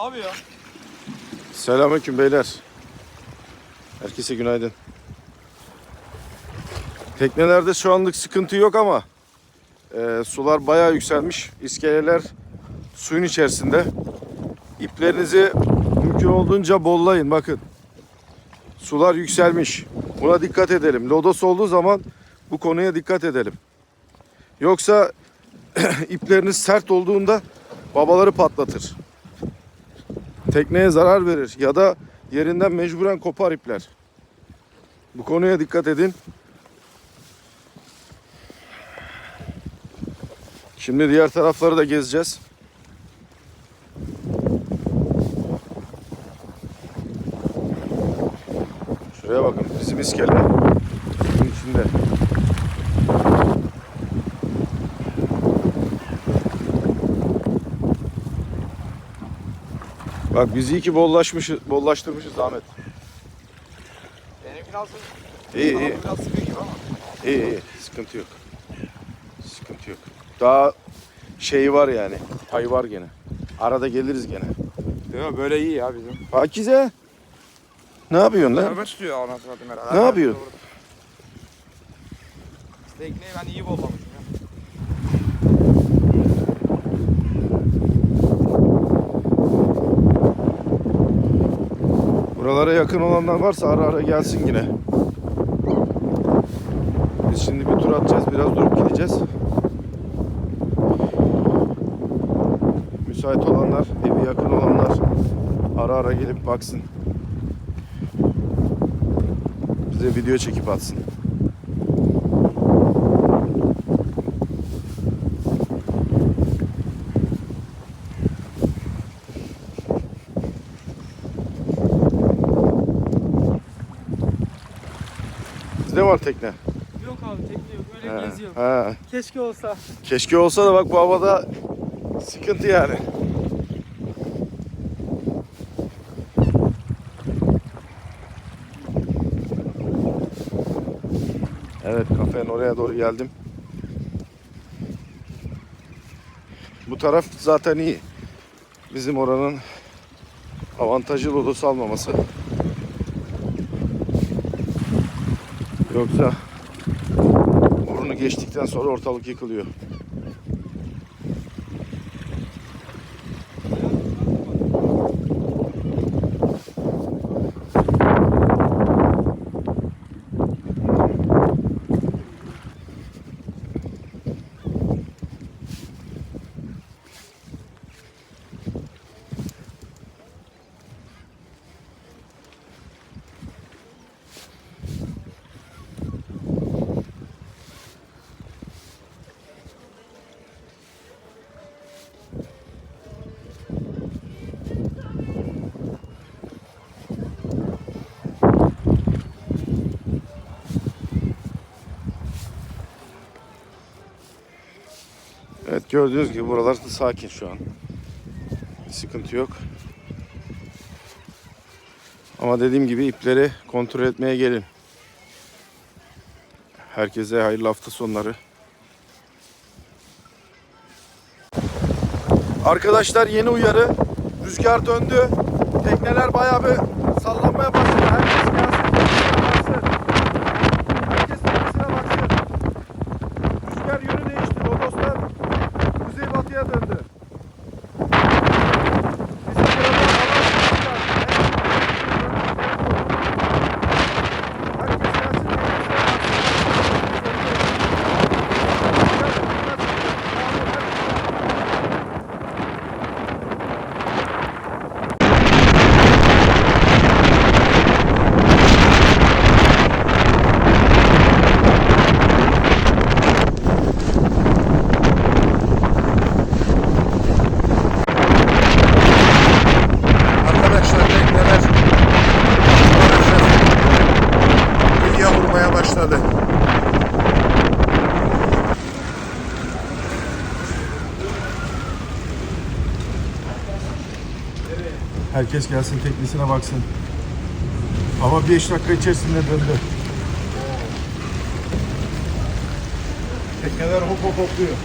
Abi ya. Selamünaleyküm beyler. Herkese günaydın. Teknelerde şu anlık sıkıntı yok ama e, sular bayağı yükselmiş. İskeleler suyun içerisinde. İplerinizi mümkün olduğunca bollayın. Bakın. Sular yükselmiş. Buna dikkat edelim. Lodos olduğu zaman bu konuya dikkat edelim. Yoksa ipleriniz sert olduğunda babaları patlatır tekneye zarar verir ya da yerinden mecburen kopar ipler. Bu konuya dikkat edin. Şimdi diğer tarafları da gezeceğiz. Şuraya bakın bizim iskele. Bunun içinde. Bak biz iyi ki bollaşmışız, bollaştırmışız Ahmet. Benimki nasıl? İyi iyi. biraz sıkıyor gibi ama. İyi iyi. Sıkıntı yok. Sıkıntı yok. Daha şey var yani. Pay var gene. Arada geliriz gene. Yok böyle iyi ya bizim. Pakize. Ne yapıyorsun lan? Serbest tutuyor anasını satayım herhalde. Ne yapıyorsun? Tekneyi ben iyi bollamışım ya. Buralara yakın olanlar varsa ara ara gelsin yine. Biz şimdi bir tur atacağız. Biraz durup gideceğiz. Müsait olanlar, evi yakın olanlar ara ara gelip baksın. Bize video çekip atsın. Var tekne. Yok abi tekne yok öyle He, geziyor. he. Keşke olsa. Keşke olsa da bak bu havada sıkıntı yani. Evet kafenin oraya doğru geldim. Bu taraf zaten iyi. Bizim oranın avantajı lodos almaması. Yoksa burnu geçtikten sonra ortalık yıkılıyor. Gördüğünüz gibi buralar da sakin şu an. Bir sıkıntı yok. Ama dediğim gibi ipleri kontrol etmeye gelin. Herkese hayırlı hafta sonları. Arkadaşlar yeni uyarı. Rüzgar döndü. Tekneler bayağı bir sallanmaya başladı. Herkes gelsin. Herkes teknesine baksın. Rüzgar yönü değişti. Lodoslar kuzey batıya döndü. Bizim burada hava Herkes gelsin teknesine baksın. Arkadaşlar tekneler kıyıya vurmaya başladı. Herkes gelsin teknesine baksın. Hava 5 dakika içerisinde döndü. Tekneler hop hop hopluyor.